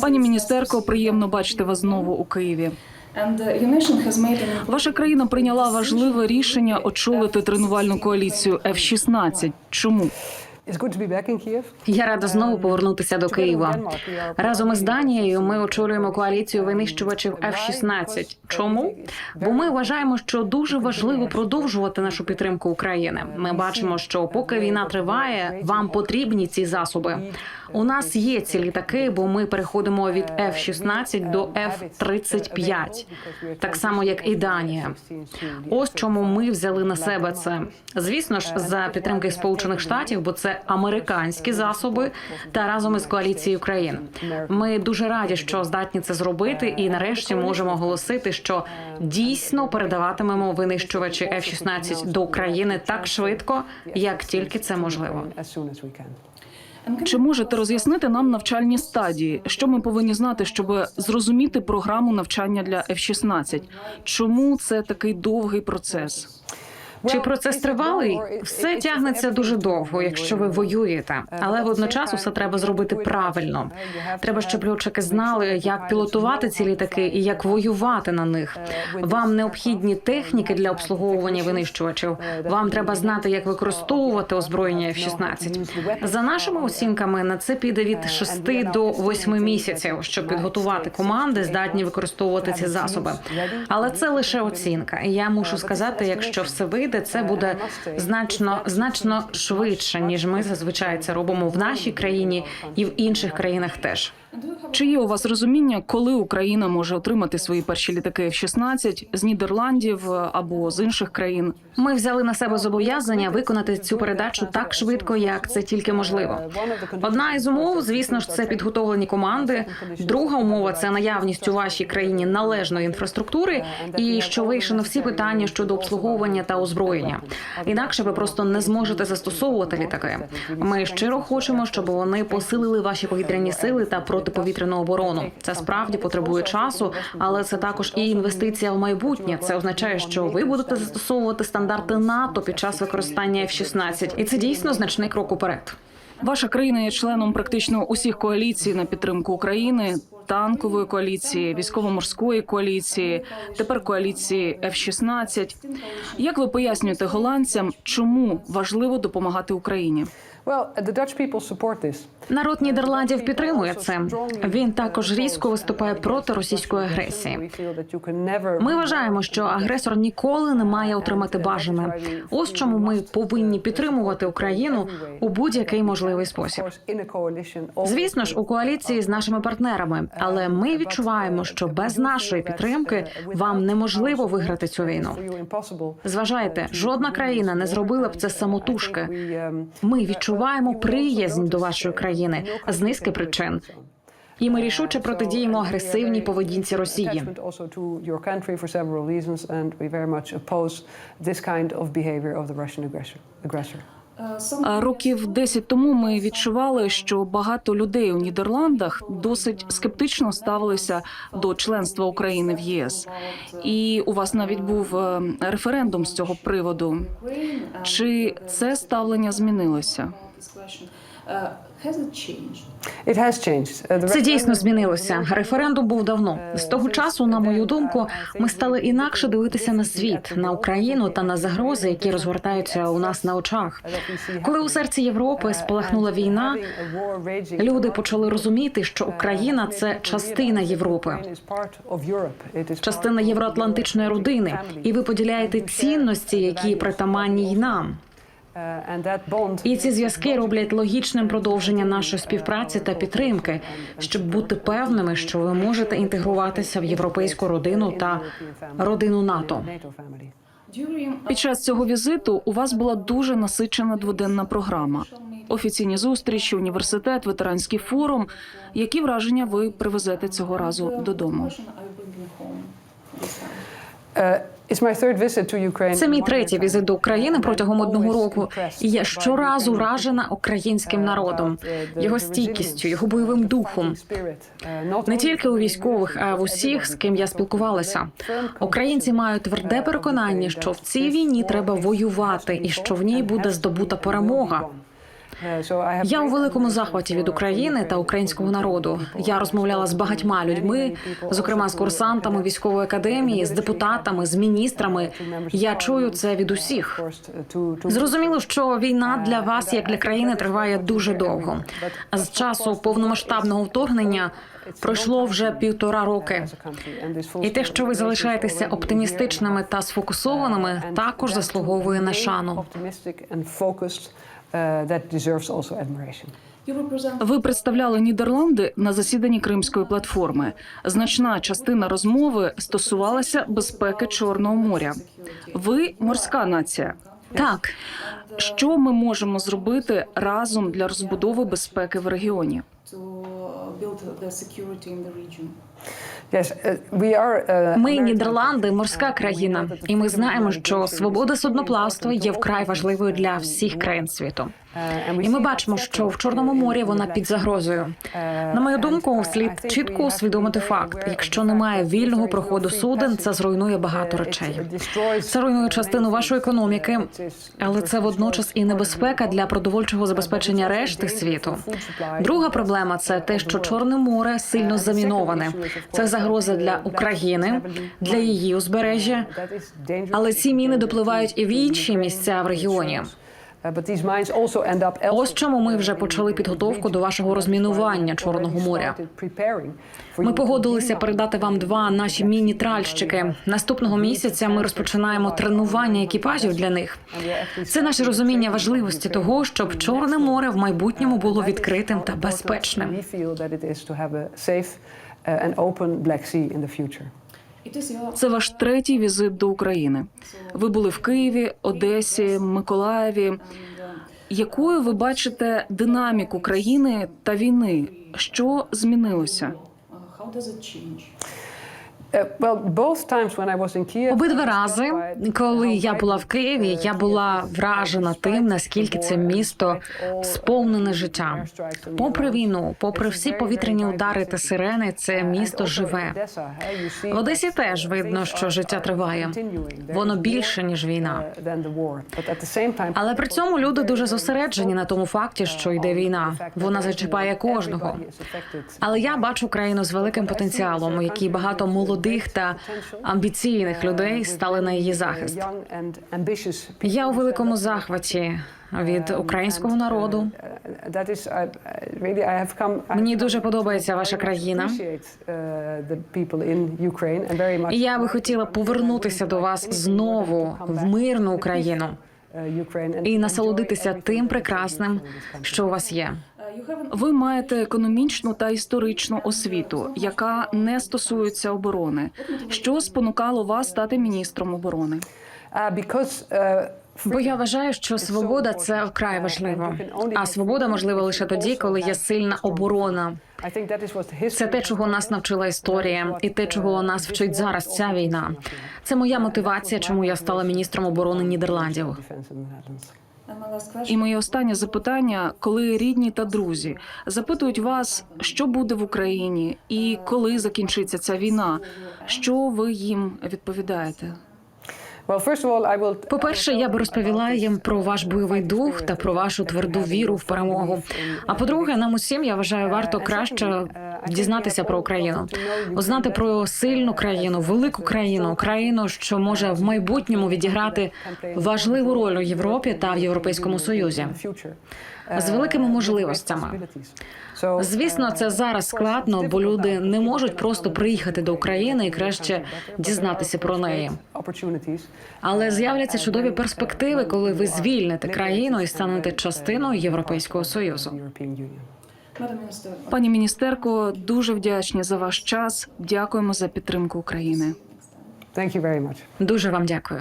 Пані міністерко, приємно бачити вас знову у Києві. Ваша країна прийняла важливе рішення очолити тренувальну коаліцію F-16. Чому? Я рада знову повернутися до Києва. Разом із Данією ми очолюємо коаліцію винищувачів F-16. Чому? Бо ми вважаємо, що дуже важливо продовжувати нашу підтримку України. Ми бачимо, що поки війна триває, вам потрібні ці засоби. У нас є ці літаки, бо ми переходимо від F-16 до F-35, так само як і Данія. Ось чому ми взяли на себе це. Звісно ж, за підтримки Сполучених Штатів, бо це американські засоби, та разом із коаліцією країн. Ми дуже раді, що здатні це зробити, і нарешті можемо оголосити, що дійсно передаватимемо винищувачі F-16 до України так швидко, як тільки це можливо. Чи можете роз'яснити нам навчальні стадії? Що ми повинні знати, щоб зрозуміти програму навчання для F-16? Чому це такий довгий процес? Чи процес тривалий? Все тягнеться дуже довго, якщо ви воюєте, але водночас усе треба зробити правильно. Треба, щоб льотчики знали, як пілотувати ці літаки і як воювати на них. Вам необхідні техніки для обслуговування винищувачів. Вам треба знати, як використовувати озброєння F-16. За нашими оцінками, на це піде від 6 до 8 місяців, щоб підготувати команди, здатні використовувати ці засоби. Але це лише оцінка. Я мушу сказати, якщо все вийде, це буде значно значно швидше, ніж ми зазвичай це робимо в нашій країні і в інших країнах теж. Чи є у вас розуміння, коли Україна може отримати свої перші літаки F-16 з Нідерландів або з інших країн? Ми взяли на себе зобов'язання виконати цю передачу так швидко, як це тільки можливо. Одна із умов, звісно ж, це підготовлені команди. Друга умова це наявність у вашій країні належної інфраструктури, і що вирішено всі питання щодо обслуговування та озброєння. Інакше ви просто не зможете застосовувати літаки. Ми щиро хочемо, щоб вони посилили ваші повітряні сили та протиповітряну оборону. Це справді потребує часу, але це також і інвестиція в майбутнє. Це означає, що ви будете застосовувати стандарти НАТО під час використання F-16. і це дійсно значний крок уперед. Ваша країна є членом практично усіх коаліцій на підтримку України, танкової коаліції, військово-морської коаліції, тепер коаліції F-16. Як ви пояснюєте голландцям, чому важливо допомагати Україні? Народ Нідерландів підтримує це. Він також різко виступає проти російської агресії. Ми вважаємо, що агресор ніколи не має отримати бажане. Ось чому ми повинні підтримувати Україну у будь-який можливий спосіб. Звісно ж, у коаліції з нашими партнерами, але ми відчуваємо, що без нашої підтримки вам неможливо виграти цю війну. Зважайте, жодна країна не зробила б це самотужки. Ми відчуваємо приязнь до вашої країни з низки причин. І ми рішуче протидіємо агресивній поведінці Росії. Років 10 тому ми відчували, що багато людей у Нідерландах досить скептично ставилися до членства України в єС. І у вас навіть був е, референдум з цього приводу. Чи це ставлення змінилося? It has changed. Uh, Це дійсно змінилося. Референдум був давно. З того часу, на мою думку, ми стали інакше дивитися на світ, на Україну та на загрози, які розгортаються у нас на очах. Коли у серці Європи спалахнула війна, люди почали розуміти, що Україна це частина Європи. частина євроатлантичної родини, і ви поділяєте цінності, які притаманні й нам. І ці зв'язки роблять логічним продовження нашої співпраці та підтримки, щоб бути певними, що ви можете інтегруватися в європейську родину та родину НАТО. Під час цього візиту у вас була дуже насичена дводенна програма. Офіційні зустрічі, університет, ветеранський форум. Які враження ви привезете цього разу додому? Це мій третій візит до України протягом одного року. І я щоразу вражена українським народом, його стійкістю, його бойовим духом. Не тільки у військових, а й в усіх, з ким я спілкувалася. Українці мають тверде переконання, що в цій війні треба воювати і що в ній буде здобута перемога. Я у великому захваті від України та українського народу. Я розмовляла з багатьма людьми, зокрема з курсантами військової академії, з депутатами, з міністрами. Я чую це від усіх. Зрозуміло, що війна для вас, як для країни, триває дуже довго. З часу повномасштабного вторгнення пройшло вже півтора роки. І те, що ви залишаєтеся оптимістичними та сфокусованими, також заслуговує на шану. Ви представляли Нідерланди на засіданні Кримської платформи. Значна частина розмови стосувалася безпеки Чорного моря. Ви морська нація. Так, Що ми можемо зробити разом для розбудови безпеки в регіоні? Uh, Ми Нідерланди, морська країна, і ми знаємо, що свобода судноплавства є вкрай важливою для всіх країн світу. І ми бачимо, що в Чорному морі вона під загрозою. На мою думку, слід чітко усвідомити факт: якщо немає вільного проходу суден, це зруйнує багато речей. Це руйнує частину вашої економіки, але це водночас і небезпека для продовольчого забезпечення решти світу. Друга проблема це те, що Чорне море сильно заміноване. Це загроза для України, для її узбережжя. Але ці міни допливають і в інші місця в регіоні. Ось чому ми вже почали підготовку до вашого розмінування Чорного моря. Ми погодилися передати вам два наші міні-тральщики. Наступного місяця ми розпочинаємо тренування екіпажів для них. Це наше розуміння важливості того, щоб Чорне море в майбутньому було відкритим та безпечним. Це ваш третій візит до України. Ви були в Києві, Одесі, Миколаєві. Якою ви бачите динаміку країни та війни? Що змінилося? Обидва рази, коли я була в Києві, я була вражена тим, наскільки це місто сповнене життя. Попри війну, попри всі повітряні удари та сирени, це місто живе. В Одесі теж видно, що життя триває. Воно більше ніж війна. Але при цьому люди дуже зосереджені на тому факті, що йде війна. Вона зачіпає кожного. Але я бачу країну з великим потенціалом, у якій багато молодих та амбіційних людей стали на її захист. Я у великому захваті від українського народу. Мені дуже подобається ваша країна. І я би хотіла повернутися до вас знову в мирну Україну і насолодитися тим прекрасним, що у вас є. Ви маєте економічну та історичну освіту, яка не стосується оборони. Що спонукало вас стати міністром оборони? Бо я вважаю, що свобода це вкрай важливо. А свобода можлива лише тоді, коли є сильна оборона. Це те, чого нас навчила історія, і те, чого нас вчить зараз ця війна. Це моя мотивація, чому я стала міністром оборони Нідерландів. І моє останнє запитання: коли рідні та друзі запитують вас, що буде в Україні, і коли закінчиться ця війна, що ви їм відповідаєте? По-перше, я би розповіла їм про ваш бойовий дух та про вашу тверду віру в перемогу. А по-друге, нам усім я вважаю, варто краще дізнатися про Україну, узнати про сильну країну, велику країну, країну, що може в майбутньому відіграти важливу роль у Європі та в Європейському Союзі з великими можливостями. Звісно, це зараз складно, бо люди не можуть просто приїхати до України і краще дізнатися про неї. Але з'являться чудові перспективи, коли ви звільните країну і станете частиною Європейського союзу. Пані міністерко, дуже вдячні за ваш час. Дякуємо за підтримку України. Дуже вам дякую.